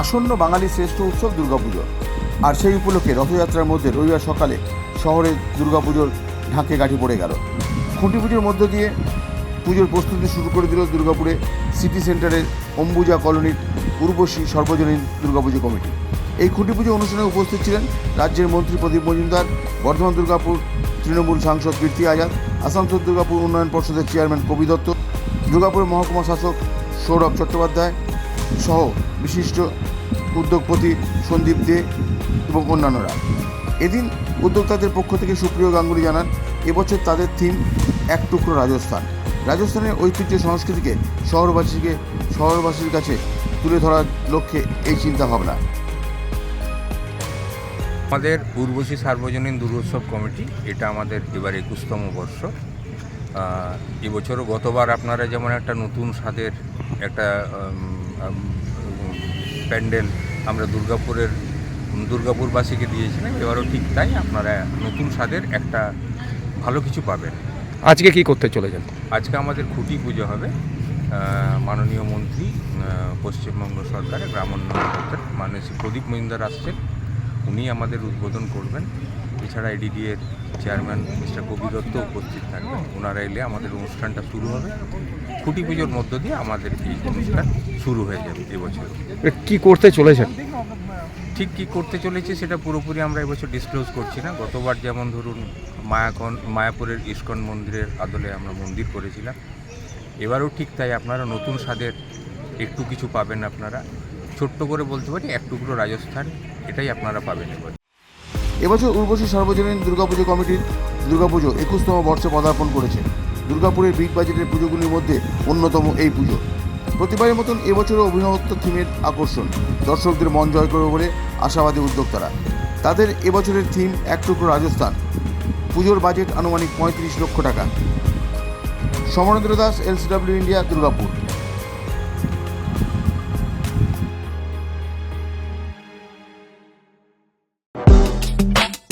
আসন্ন বাঙালির শ্রেষ্ঠ উৎসব দুর্গাপুজো আর সেই উপলক্ষে রথযাত্রার মধ্যে রবিবার সকালে শহরে দুর্গাপুজোর ঢাকে গাঠি পড়ে গেল। খুঁটি পুজোর মধ্য দিয়ে পুজোর প্রস্তুতি শুরু করে দিল দুর্গাপুরে সিটি সেন্টারের অম্বুজা কলোনির উর্বশী সর্বজনীন দুর্গাপুজো কমিটি। এই খুঁটি পুজো অনুষ্ঠানে উপস্থিত ছিলেন রাজ্যের মন্ত্রী প্রদীপ মজুমদার, বর্ধমান দুর্গাপুর তৃণমূল সাংসদ কীর্তি আজাদ আসানসোল দুর্গাপুর উন্নয়ন পর্ষদের চেয়ারম্যান কবি দত্ত দুর্গাপুরের মহকুমা শাসক সৌরভ চট্টোপাধ্যায় সহ বিশিষ্ট উদ্যোগপতি সন্দীপ দে এবং অন্যান্যরা। এদিন উদ্যোক্তাদের পক্ষ থেকে সুপ্রিয় গাঙ্গুলি জানান, এবছর তাদের থিম এক টুকরো রাজস্থান। রাজস্থানের ঐতিহ্য সংস্কৃতিকে শহরবাসীকে, শহরবাসীর কাছে তুলে ধরার লক্ষ্যে এই চিন্তাভাবনা। আমাদের উর্বশী সার্বজনীন দুর্গোৎসব কমিটি এটা আমাদের এবার একুশতম বর্ষ। এবছরও গতবার আপনারা যেমন একটা নতুন স্বাদের একটা প্যান্ডেল আমরা দুর্গাপুরের দুর্গাপুরবাসীকে দিয়েছিলাম এবারও ঠিক তাই আপনারা নতুন স্বাদের একটা ভালো কিছু পাবেন। আজকে কি করতে চলে চলেছেন আজকে আমাদের খুঁটি পুজো হবে। মাননীয় মন্ত্রী পশ্চিমবঙ্গ সরকারের গ্রামোন্নয়ন মাননীয় প্রদীপ মহিন্দার আসছেন। উনি আমাদের উদ্বোধন করবেন। এছাড়া এডিডি এর চেয়ারম্যান মিস্টার কবি দত্ত উপস্থিত থাকবেন। ওনারা এলে আমাদের অনুষ্ঠানটা শুরু হবে। খুঁটি পুজোর মধ্য দিয়ে আমাদের এই অনুষ্ঠান শুরু হয়ে যাবে এবছর। কি করতে চলেছেন? ঠিক কী করতে চলেছে সেটা পুরোপুরি আমরা এবছর ডিসক্লোজ করছি না। গতবার যেমন ধরুন মায়াকন মায়াপুরের ইস্কন মন্দিরের আদলে আমরা মন্দির করেছিলাম। এবারও ঠিক তাই আপনারা নতুন স্বাদের একটু কিছু পাবেন আপনারা। ছোট্ট করে বলতে পারি, এক টুকরো রাজস্থান, এটাই আপনারা পাবেন এবার। এবছর উর্বশী সর্বজনীন দুর্গাপুজো কমিটির দুর্গাপুজো একুশতম বর্ষে পদার্পণ করেছে। দুর্গাপুরের বিগ বাজেটের পুজোগুলির মধ্যে অন্যতম এই পুজো। প্রতিবারের মতন এবছরও অভিনবত্ব থিমের আকর্ষণ। দর্শকদের মন জয় করবে বলে আশাবাদী উদ্যোক্তারা। তাদের এবছরের থিম, এক টুকরো রাজস্থান। পুজোর বাজেট আনুমানিক পঁয়ত্রিশ লক্ষ টাকা। Samarendra Das, LCW India, Durgapur.